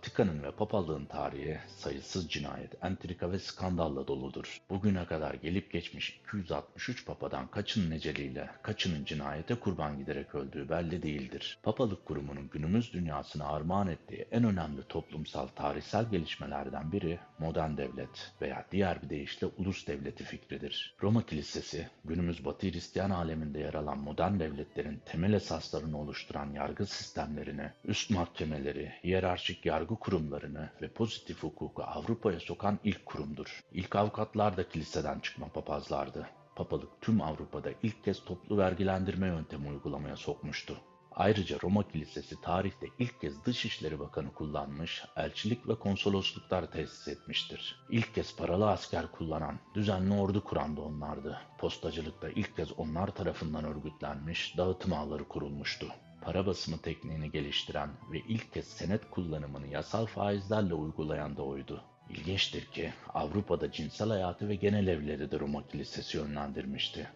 Vatikan'ın ve papalığın tarihi sayısız cinayet, entrika ve skandalla doludur. Bugüne kadar gelip geçmiş 263 papadan kaçının eceliyle, kaçının cinayete kurban giderek öldüğü belli değildir. Papalık kurumunun günümüz dünyasına armağan ettiği en önemli toplumsal tarihsel gelişmelerden biri modern devlet veya diğer bir deyişle ulus devleti fikridir. Roma Kilisesi, günümüz Batı Hristiyan aleminde yer alan modern devletlerin temel esaslarını oluşturan yargı sistemlerini, üst mahkemeleri, hiyerarşik yargı kurumlarını ve pozitif hukuku Avrupa'ya sokan ilk kurumdur. İlk avukatlar da kiliseden çıkma papazlardı. Papalık tüm Avrupa'da ilk kez toplu vergilendirme yöntemi uygulamaya sokmuştu. Ayrıca Roma Kilisesi tarihte ilk kez Dışişleri Bakanı kullanmış, elçilik ve konsolosluklar tesis etmiştir. İlk kez paralı asker kullanan, düzenli ordu kuran da onlardı. Postacılıkta ilk kez onlar tarafından örgütlenmiş, dağıtım ağları kurulmuştu para basımı tekniğini geliştiren ve ilk kez senet kullanımını yasal faizlerle uygulayan da oydu. İlginçtir ki Avrupa'da cinsel hayatı ve genel evleri de Roma Kilisesi yönlendirmişti.